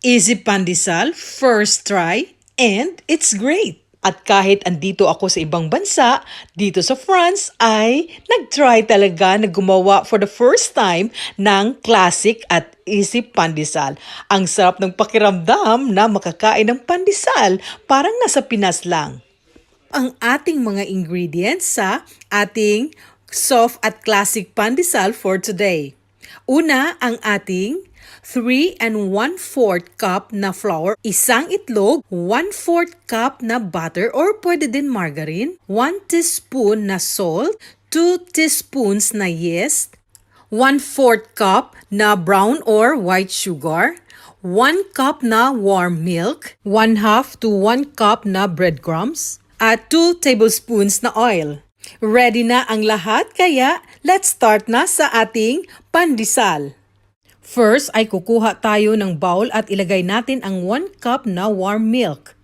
Easy pandesal, first try, and it's great. At kahit andito ako sa ibang bansa, dito sa France, ay nag-try talaga na gumawa for the first time ng classic at easy pandesal. Ang sarap ng pakiramdam na makakain ng pandesal, parang nasa Pinas lang. Ang ating mga ingredients sa ating soft at classic pandesal for today. Una, ang ating 3 and 1 4 cup na flour, isang itlog, 1 4 cup na butter or pwede din margarine, 1 teaspoon na salt, 2 teaspoons na yeast, 1 4 cup na brown or white sugar, 1 cup na warm milk, 1 half to 1 cup na breadcrumbs, at 2 tablespoons na oil. Ready na ang lahat kaya let's start na sa ating pandesal. First ay kukuha tayo ng bowl at ilagay natin ang 1 cup na warm milk.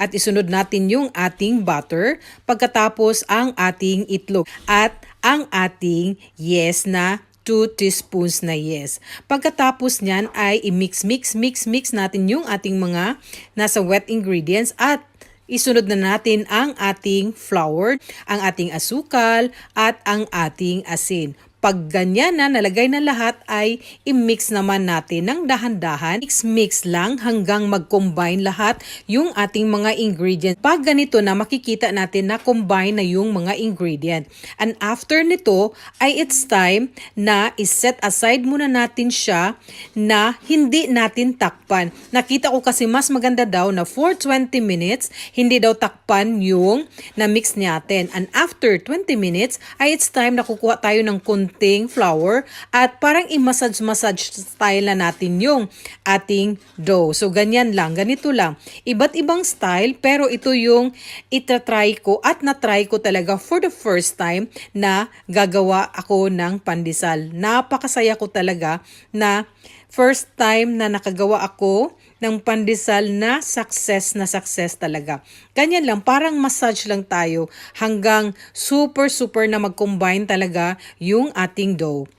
At isunod natin yung ating butter, pagkatapos ang ating itlog at ang ating yes na 2 teaspoons na yes. Pagkatapos niyan ay i-mix, mix, mix, mix natin yung ating mga nasa wet ingredients at isunod na natin ang ating flour, ang ating asukal at ang ating asin. Pag ganyan na nalagay na lahat ay i-mix naman natin ng dahan-dahan. Mix-mix lang hanggang mag-combine lahat yung ating mga ingredient. Pag ganito na makikita natin na combine na yung mga ingredient. And after nito ay it's time na iset aside muna natin siya na hindi natin takpan. Nakita ko kasi mas maganda daw na for 20 minutes hindi daw takpan yung na mix natin. And after 20 minutes ay it's time na kukuha tayo ng kunting flour at parang i-massage-massage style na natin yung ating dough. So, ganyan lang. Ganito lang. Iba't ibang style pero ito yung itatry ko at natry ko talaga for the first time na gagawa ako ng pandesal. Napakasaya ko talaga na first time na nakagawa ako ng pandesal na success na success talaga. Ganyan lang, parang massage lang tayo hanggang super super na mag-combine talaga yung ating dough.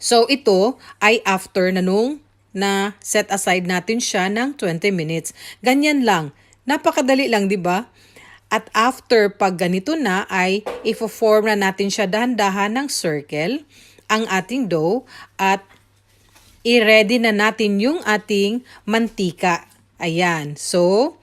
So ito ay after na nung na set aside natin siya ng 20 minutes. Ganyan lang. Napakadali lang, di ba? At after pag ganito na ay ifo-form na natin siya dahan-dahan ng circle ang ating dough at i-ready na natin yung ating mantika. Ayan. So,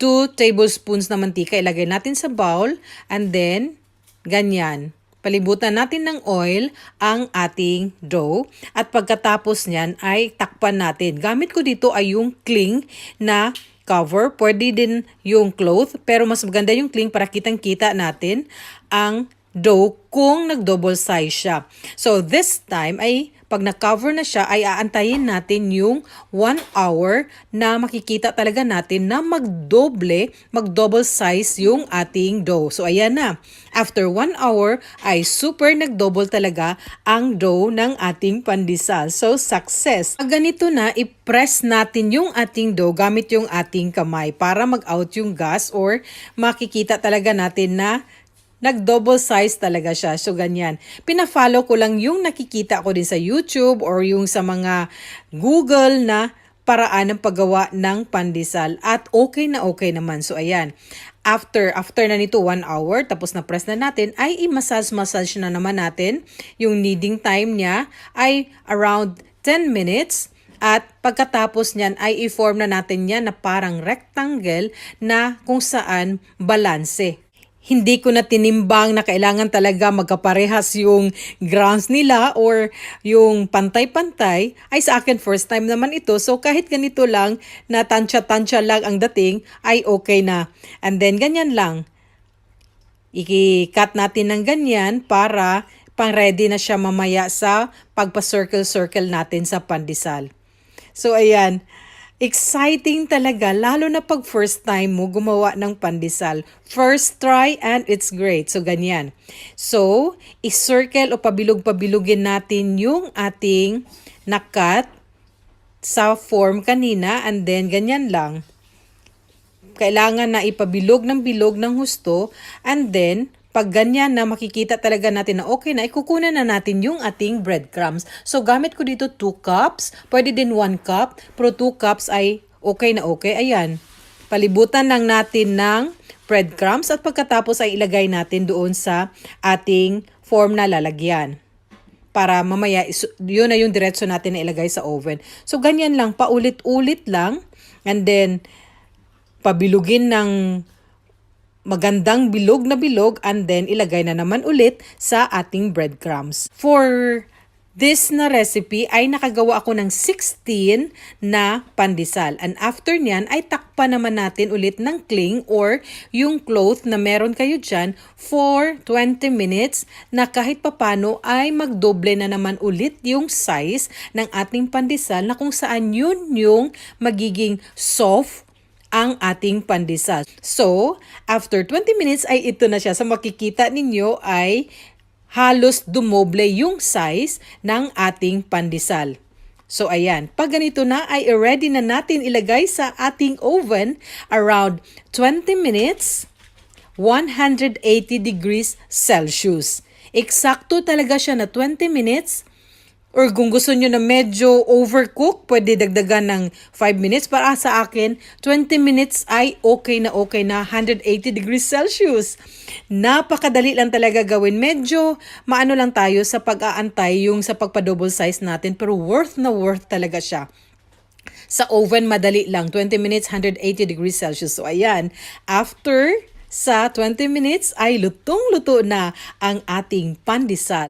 2 tablespoons na mantika ilagay natin sa bowl and then ganyan. Palibutan natin ng oil ang ating dough at pagkatapos niyan ay takpan natin. Gamit ko dito ay yung cling na cover. Pwede din yung cloth pero mas maganda yung cling para kitang-kita natin ang dough kung nag-double size siya. So this time ay pag na-cover na siya ay aantayin natin yung 1 hour na makikita talaga natin na magdoble, mag-double size yung ating dough. So ayan na. After 1 hour ay super nag-double talaga ang dough ng ating pandesal. So success. Pag ganito na, i-press natin yung ating dough gamit yung ating kamay para mag-out yung gas or makikita talaga natin na nag-double size talaga siya. So, ganyan. Pina-follow ko lang yung nakikita ko din sa YouTube or yung sa mga Google na paraan ng paggawa ng pandesal. At okay na okay naman. So, ayan. After, after na nito 1 hour, tapos na press na natin, ay i-massage-massage na naman natin. Yung kneading time niya ay around 10 minutes. At pagkatapos niyan ay i-form na natin yan na parang rectangle na kung saan balanse hindi ko na tinimbang na kailangan talaga magkaparehas yung grounds nila or yung pantay-pantay, ay sa akin first time naman ito. So kahit ganito lang na tansya-tansya lang ang dating, ay okay na. And then ganyan lang. I-cut natin ng ganyan para pang-ready na siya mamaya sa pagpa-circle-circle natin sa pandesal. So ayan, Exciting talaga, lalo na pag first time mo gumawa ng pandesal. First try and it's great. So, ganyan. So, i-circle o pabilog-pabilugin natin yung ating nakat sa form kanina and then ganyan lang. Kailangan na ipabilog ng bilog ng husto and then pag ganyan na makikita talaga natin na okay na, ikukunan na natin yung ating breadcrumbs. So, gamit ko dito 2 cups. Pwede din 1 cup. Pero 2 cups ay okay na okay. Ayan. Palibutan lang natin ng breadcrumbs at pagkatapos ay ilagay natin doon sa ating form na lalagyan para mamaya yun na yung diretso natin na ilagay sa oven. So ganyan lang, paulit-ulit lang and then pabilugin ng magandang bilog na bilog and then ilagay na naman ulit sa ating breadcrumbs. For this na recipe ay nakagawa ako ng 16 na pandesal. And after niyan ay takpan naman natin ulit ng cling or yung cloth na meron kayo dyan for 20 minutes na kahit papano ay magdoble na naman ulit yung size ng ating pandesal na kung saan yun yung magiging soft ang ating pandesal. So, after 20 minutes ay ito na siya. Sa makikita ninyo ay halos dumoble yung size ng ating pandesal. So, ayan. Pag ganito na ay ready na natin ilagay sa ating oven around 20 minutes 180 degrees Celsius. Eksakto talaga siya na 20 minutes or kung gusto nyo na medyo overcook, pwede dagdagan ng 5 minutes. Para sa akin, 20 minutes ay okay na okay na 180 degrees Celsius. Napakadali lang talaga gawin. Medyo maano lang tayo sa pag-aantay yung sa pagpa-double size natin pero worth na worth talaga siya. Sa oven, madali lang. 20 minutes, 180 degrees Celsius. So, ayan. After sa 20 minutes ay lutong-luto na ang ating pandesal.